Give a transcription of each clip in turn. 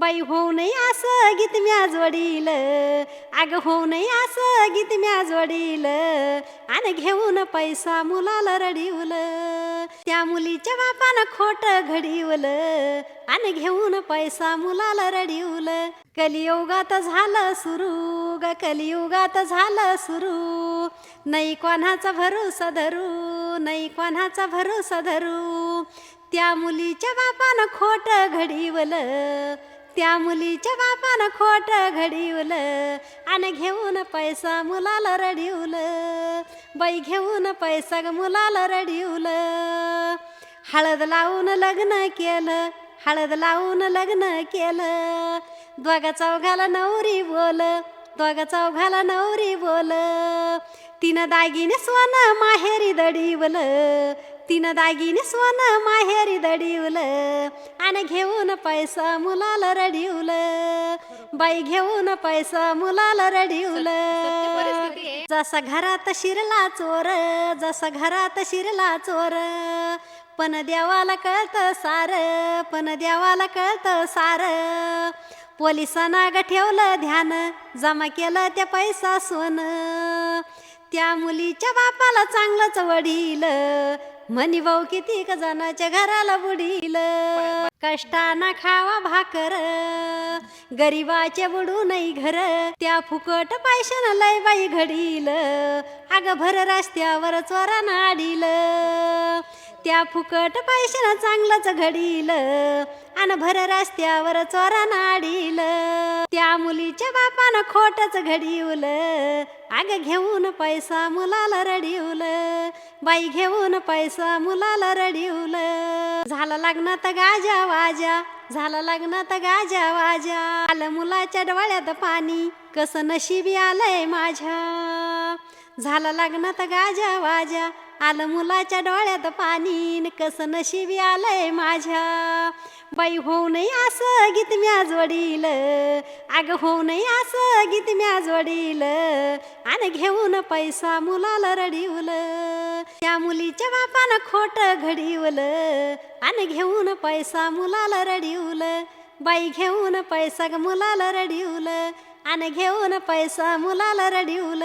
बाई होऊ नाही असं गीत म्याज वडील. आग होऊ नाही असं गीत म्याज वडील. आणि घेऊन पैसा मुलाला रडिवल. त्या मुलीच्या बापानं खोट घडिवल. आणि घेऊन पैसा मुलाला रडिवल. कलियुगात झालं सुरू ग कलियुगात झालं सुरू. नाही कोणाचा भरोसा धरू नाही कोणाचा भरोसा धरू. त्या मुलीच्या बापानं खोट घडीवल. त्या मुलीच्या बापानं खोट घडिवलं आणि घेऊन पैसा मुलाला रडिवलं. बाई घेऊन पैसा ग मुलाला रडिवलं. हळद लावून लग्न केलं हळद लावून लग्न केलं. दोघा चौघाला नवरी बोल दोघा चौघाला नवरी बोल. तिनं दागिने सोनं माहेरी दडिवलं तिनं दागिने सोनं माहेरी दडीवल. आणि घेऊन पैसा मुलाला रडिवल. बाई घेऊन पैसा मुलाला रडिवल. जसा घरात शिरला चोर जसा घरात शिरला चोर. पण देवाला कळतं सार पण देवाला कळतं सार. पोलिसांना ग ठेवलं ध्यान जमा केलं त्या पैसा सोनं. त्या मुलीच्या बापाला चांगलंच वडील. म्हणी भाऊ किती जणाच्या घराला बुडील? कष्टाना खावा भाकर गरीबाचे बुडू नाही घर त्या फुकट पैशानं लय बाई घडील. अग भर रस्त्यावर चोरानं आडील. त्या फुकट पैशानं चांगलंच घडील. आणि भर रस्त्यावर चोरानं आडील त्या मुलीच्या बापानं खोटच घडीवल आग घेऊन पैसा मुलाला रडिवल बाई घेऊन पैसा मुलाला रडिवल लग्न लग्नात गाजा वाजा झाला लग्नात गाजा वाजा. आलं मुलाच्या डोळ्यात पाणी कसं नशिबी आलंय माझ्या. झालं लग्नात गाजा वाजा. आलं मुलाच्या डोळ्यात पाणी. न कसं नशिबी आलंय माझ्या. बाई होऊ नये असं गीत म्या जोडील अगं होऊ नये असं गीत म्या जोडील आणि घेऊन पैसा मुलाला रडिवल. त्या मुलीच्या बापानं खोट घडिवल. आणि घेऊन पैसा मुलाला रडिवल. बाई घेऊन पैसा मुलाला रडिवल. आणि घेऊन पैसा मुलाला रडिवल.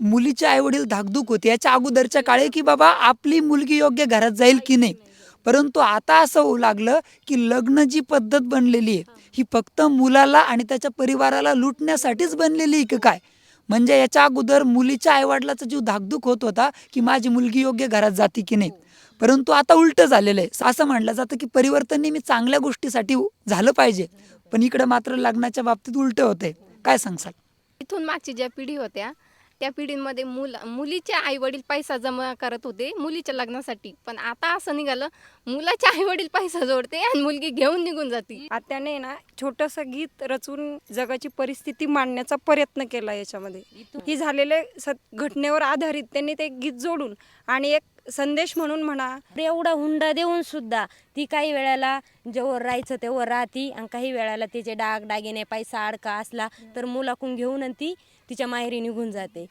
मुलीचे आईवडील धाकधूक होते. याच्या अगोदरच्या काळे की बाबा आपली मुलगी योग्य घरात जाईल की नाही? परंतु आता असं होऊ लागलं की लग्न जी पद्धत बनलेली आहे ही फक्त मुलाला आणि त्याच्या परिवाराला लुटण्यासाठीच बनलेली आहे की काय? म्हणजे याच्या अगोदर मुलीच्या आईवडिलाचा जीव धाकधूक होत होता की माझी मुलगी योग्य घरात जाते की नाही? परंतु आता उलटं झालेलं आहे. असं म्हटलं जातं की परिवर्तन नेहमी चांगल्या गोष्टीसाठी झालं पाहिजे. पण इकडं मात्र लग्नाच्या बाबतीत उलटं होतंय. काय सांगसाल? इथून मागची ज्या पिढी होत्या त्या पिढींमध्ये मुल मुलीचे आई वडील पैसा जमा करत होते मुलीच्या लग्नासाठी. पण आता असं निघालं मुलाचे आई वडील पैसा जोडते आणि मुलगी घेऊन निघून जाते. आत्याने ना छोटंसं गीत रचून जगाची परिस्थिती मांडण्याचा प्रयत्न केला याच्यामध्ये. ही झालेल्या सत घटनेवर आधारित त्यांनी ते गीत जोडून आणि एक संदेश म्हणून म्हणा. एवढा हुंडा देऊन सुद्धा ती काही वेळेला जेव्हा राहायचं तेव्हा राहती आणि काही वेळेला तिचे डाग दागिने पैसा अडका असला तर मुलाकून घेऊन आणि ती तिच्या माहेरी निघून जाते.